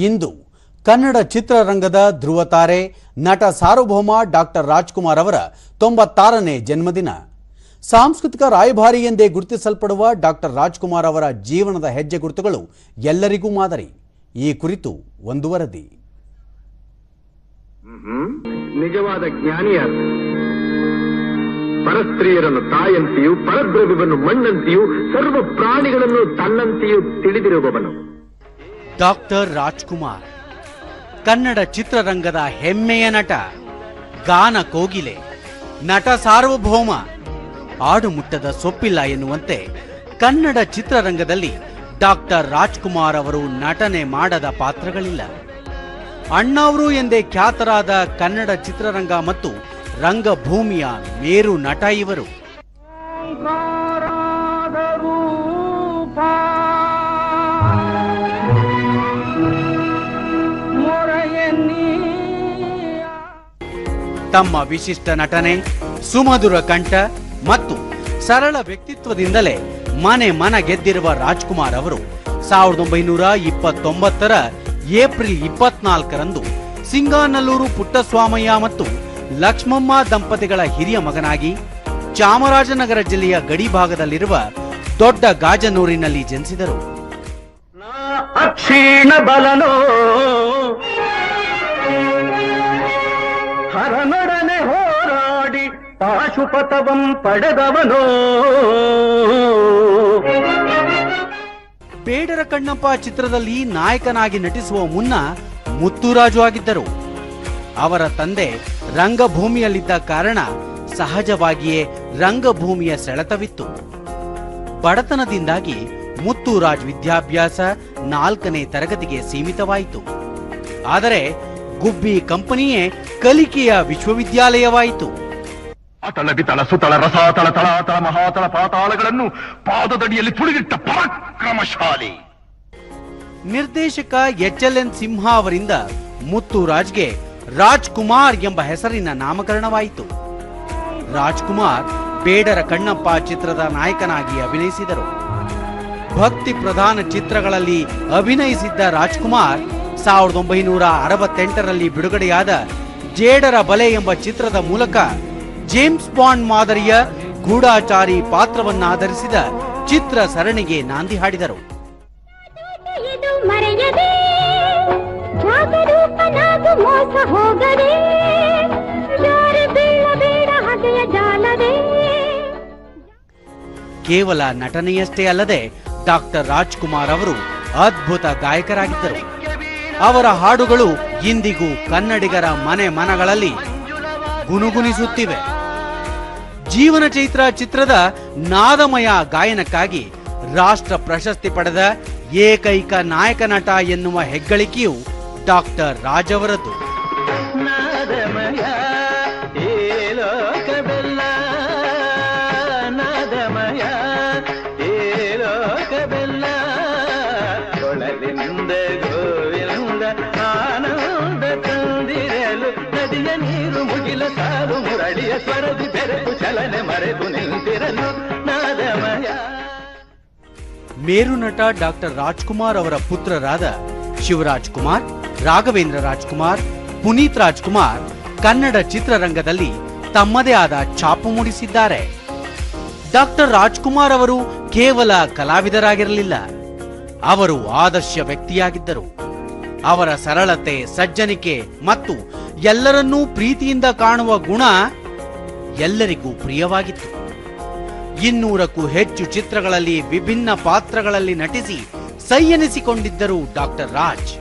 ಇಂದು ಕನ್ನಡ ಚಿತ್ರರಂಗದ ಧ್ರುವತಾರೆ ನಟ ಸಾರ್ವಭೌಮ ಡಾಕ್ಟರ್ ರಾಜ್ಕುಮಾರ್ ಅವರ ತೊಂಬತ್ತಾರನೇ ಜನ್ಮದಿನ. ಸಾಂಸ್ಕೃತಿಕ ರಾಯಭಾರಿ ಎಂದೇ ಗುರುತಿಸಲ್ಪಡುವ ಡಾಕ್ಟರ್ ರಾಜ್ಕುಮಾರ್ ಅವರ ಜೀವನದ ಹೆಜ್ಜೆ ಗುರುತುಗಳು ಎಲ್ಲರಿಗೂ ಮಾದರಿ. ಈ ಕುರಿತು ಒಂದು ವರದಿ. ನಿಜವಾದ ಜ್ಞಾನಿಯಾದ ಪರಸ್ತ್ರೀಯರನ್ನು ತಾಯಂತೆಯೂ ಪರದ್ರವ್ಯವನ್ನು ಮಣ್ಣಂತೆಯೂ, ಸರ್ವ ಪ್ರಾಣಿಗಳನ್ನು ತನ್ನಂತೆಯೂ ತಿಳಿದಿರುವವನು. ಡಾಕ್ಟರ್ ರಾಜ್ಕುಮಾರ್. ಕನ್ನಡ ಚಿತ್ರರಂಗದ ಹೆಮ್ಮೆಯ ನಟ ಗಾನ ಕೋಗಿಲೆ. ನಟ ಸಾರ್ವಭೌಮ ಆಡು ಮುಟ್ಟದ ಸೊಪ್ಪಿಲ್ಲ ಎನ್ನುವಂತೆ ಕನ್ನಡ ಚಿತ್ರರಂಗದಲ್ಲಿ ಡಾಕ್ಟರ್ ರಾಜ್ಕುಮಾರ್ ಅವರು ನಟನೆ ಮಾಡದ ಪಾತ್ರಗಳಿಲ್ಲ. ಅಣ್ಣಾವ್ರು ಎಂದೇ ಖ್ಯಾತರಾದ ಕನ್ನಡ ಚಿತ್ರರಂಗ ಮತ್ತು ರಂಗಭೂಮಿಯ ಮೇರು ನಟ ಇವರು. ತಮ್ಮ ವಿಶಿಷ್ಟ ನಟನೆ, ಸುಮಧುರ ಕಂಠ ಮತ್ತು ಸರಳ ವ್ಯಕ್ತಿತ್ವದಿಂದಲೇ ಮನೆ ಮನ ಗೆದ್ದಿರುವ ರಾಜ್ಕುಮಾರ್ ಅವರು ಸಾವಿರದ ಒಂಬೈನೂರ ಇಪ್ಪತ್ತೊಂಬತ್ತರ ಏಪ್ರಿಲ್ ಇಪ್ಪತ್ನಾಲ್ಕರಂದು ಸಿಂಗಾನಲ್ಲೂರು ಪುಟ್ಟಸ್ವಾಮಯ್ಯ ಮತ್ತು ಲಕ್ಷ್ಮಮ್ಮ ದಂಪತಿಗಳ ಹಿರಿಯ ಮಗನಾಗಿ ಚಾಮರಾಜನಗರ ಜಿಲ್ಲೆಯ ಗಡಿ ಭಾಗದಲ್ಲಿರುವ ದೊಡ್ಡ ಗಾಜನೂರಿನಲ್ಲಿ ಜನಿಸಿದರು. ಹರನೊಡನೆ ಹೋರಾಡಿ ಪಾಶುಪತವಂ ಪಡೆದವನೋ. ಬೇಡರ ಕಣ್ಣಪ್ಪ ಚಿತ್ರದಲ್ಲಿ ನಾಯಕನಾಗಿ ನಟಿಸುವ ಮುನ್ನ ಮುತ್ತುರಾಜು ಆಗಿದ್ದರು. ಅವರ ತಂದೆ ರಂಗಭೂಮಿಯಲ್ಲಿದ್ದ ಕಾರಣ ಸಹಜವಾಗಿಯೇ ರಂಗಭೂಮಿಯ ಸೆಳೆತವಿತ್ತು. ಬಡತನದಿಂದಾಗಿ ಮುತ್ತುರಾಜ್ ವಿದ್ಯಾಭ್ಯಾಸ ನಾಲ್ಕನೇ ತರಗತಿಗೆ ಸೀಮಿತವಾಯಿತು. ಆದರೆ ಗುಬ್ಬಿ ಕಂಪನಿಯೇ ಕಲಿಕೆಯ ವಿಶ್ವವಿದ್ಯಾಲಯವಾಯಿತು. ಅತಳ ಬಿತಳ ಸುತಳ ರಸಾತಳ ತಳಾತಳ ಮಹಾತಳ ಪಾತಾಳಗಳನ್ನು ಪಾದದಡಿಯಲ್ಲಿ ತುಳಿದಿಟ್ಟ ಪರಾಕ್ರಮಶಾಲಿ. ನಿರ್ದೇಶಕ ಎಚ್ ಎಲ್ ಎನ್ ಸಿಂಹ ಅವರಿಂದ ಮುತ್ತುರಾಜ್ಗೆ ರಾಜ್ಕುಮಾರ್ ಎಂಬ ಹೆಸರಿನ ನಾಮಕರಣವಾಯಿತು. ರಾಜ್ಕುಮಾರ್ ಬೇಡರ ಕಣ್ಣಪ್ಪ ಚಿತ್ರದ ನಾಯಕನಾಗಿ ಅಭಿನಯಿಸಿದರು. ಭಕ್ತಿ ಪ್ರಧಾನ ಚಿತ್ರಗಳಲ್ಲಿ ಅಭಿನಯಿಸಿದ್ದ ರಾಜ್ಕುಮಾರ್ ಸಾವಿರದ ಒಂಬೈನೂರ ಅರವತ್ತೆಂಟರಲ್ಲಿ ಬಿಡುಗಡೆಯಾದ ಜೇಡರ ಬಲೆ ಎಂಬ ಚಿತ್ರದ ಮೂಲಕ ಜೇಮ್ಸ್ ಬಾಂಡ್ ಮಾದರಿಯ ಗೂಢಾಚಾರಿ ಪಾತ್ರವನ್ನಾಧರಿಸಿದ ಚಿತ್ರ ಸರಣಿಗೆ ನಾಂದಿ ಹಾಡಿದರು. ಕೇವಲ ನಟನೆಯಷ್ಟೇ ಅಲ್ಲದೆ ಡಾಕ್ಟರ್ ರಾಜ್ಕುಮಾರ್ ಅವರು ಅದ್ಭುತ ಗಾಯಕರಾಗಿದ್ದರು. ಅವರ ಹಾಡುಗಳು ಇಂದಿಗೂ ಕನ್ನಡಿಗರ ಮನೆ ಮನಗಳಲ್ಲಿ ಗುನುಗುನಿಸುತ್ತಿವೆ. ಜೀವನ ಚೈತ್ರ ಚಿತ್ರದ ನಾದಮಯ ಗಾಯನಕ್ಕಾಗಿ ರಾಷ್ಟ್ರ ಪ್ರಶಸ್ತಿ ಪಡೆದ ಏಕೈಕ ನಾಯಕ ನಟ ಎನ್ನುವ ಹೆಗ್ಗಳಿಕೆಯು ಡಾಕ್ಟರ್ ರಾಜ್ ಅವರದ್ದು ಸ್ವರದಿ ಬೆರೆತು ಚಲನೆ ಮರೆತು ನಾದಮಯ. ಮೇರು ನಟ ಡಾಕ್ಟರ್ ರಾಜ್ಕುಮಾರ್ ಅವರ ಪುತ್ರರಾದ ಶಿವರಾಜ್ ಕುಮಾರ್, ರಾಘವೇಂದ್ರ ರಾಜ್ಕುಮಾರ್, ಪುನೀತ್ ರಾಜ್ಕುಮಾರ್ ಕನ್ನಡ ಚಿತ್ರರಂಗದಲ್ಲಿ ತಮ್ಮದೇ ಆದ ಛಾಪು ಮೂಡಿಸಿದ್ದಾರೆ. ಡಾಕ್ಟರ್ ರಾಜ್ಕುಮಾರ್ ಅವರು ಕೇವಲ ಕಲಾವಿದರಾಗಿರಲಿಲ್ಲ, ಅವರು ಆದರ್ಶ ವ್ಯಕ್ತಿಯಾಗಿದ್ದರು. ಅವರ ಸರಳತೆ, ಸಜ್ಜನಿಕೆ ಮತ್ತು ಎಲ್ಲರನ್ನೂ ಪ್ರೀತಿಯಿಂದ ಕಾಣುವ ಗುಣ ಎಲ್ಲರಿಗೂ ಪ್ರಿಯವಾಗಿತ್ತು. ಇನ್ನೂರಕ್ಕೂ ಹೆಚ್ಚು ಚಿತ್ರಗಳಲ್ಲಿ ವಿಭಿನ್ನ ಪಾತ್ರಗಳಲ್ಲಿ ನಟಿಸಿ ಸೈ ಎನಿಸಿಕೊಂಡಿದ್ದರು ಡಾಕ್ಟರ್ ರಾಜ್.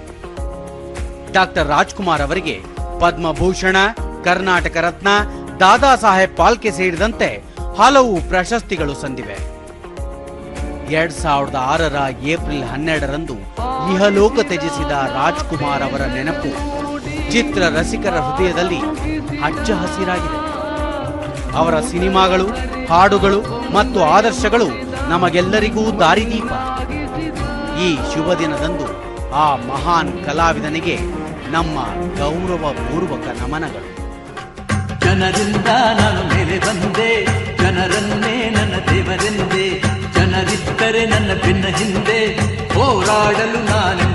ಡಾಕ್ಟರ್ ರಾಜ್ಕುಮಾರ್ ಅವರಿಗೆ ಪದ್ಮಭೂಷಣ, ಕರ್ನಾಟಕ ರತ್ನ, ದಾದಾ ಸಾಹೇಬ್ ಪಾಲ್ಕೆ ಸೇರಿದಂತೆ ಹಲವು ಪ್ರಶಸ್ತಿಗಳು ಸಂದಿವೆ. ಎರಡ್ ಸಾವಿರದ ಆರರ ಏಪ್ರಿಲ್ ಹನ್ನೆರಡರಂದು ಇಹಲೋಕ ತ್ಯಜಿಸಿದ ರಾಜ್ಕುಮಾರ್ ಅವರ ನೆನಪು ಚಿತ್ರ ರಸಿಕರ ಹೃದಯದಲ್ಲಿ ಹಚ್ಚ ಹಸಿರಾಗಿದೆ. ಅವರ ಸಿನಿಮಾಗಳು, ಹಾಡುಗಳು ಮತ್ತು ಆದರ್ಶಗಳು ನಮಗೆಲ್ಲರಿಗೂ ದಾರಿದೀಪ. ಈ ಶುಭ ದಿನದಂದು ಆ ಮಹಾನ್ ಕಲಾವಿದನಿಗೆ ನಮ್ಮ ಗೌರವ ಪೂರ್ವಕ ನಮನಗಳು. ಜನರಿಂದ ನಾನು ಮೇಲೆ ಬಂದೆ, ಜನರನ್ನೇ ನನ್ನ ದೇವರೆಂದೆ, ಜನರಿದ್ದರೆ ನನ್ನ ಭಿನ್ನ ಹಿಂದೆ ಹೋರಾಡಲು ನಾನೆಂದು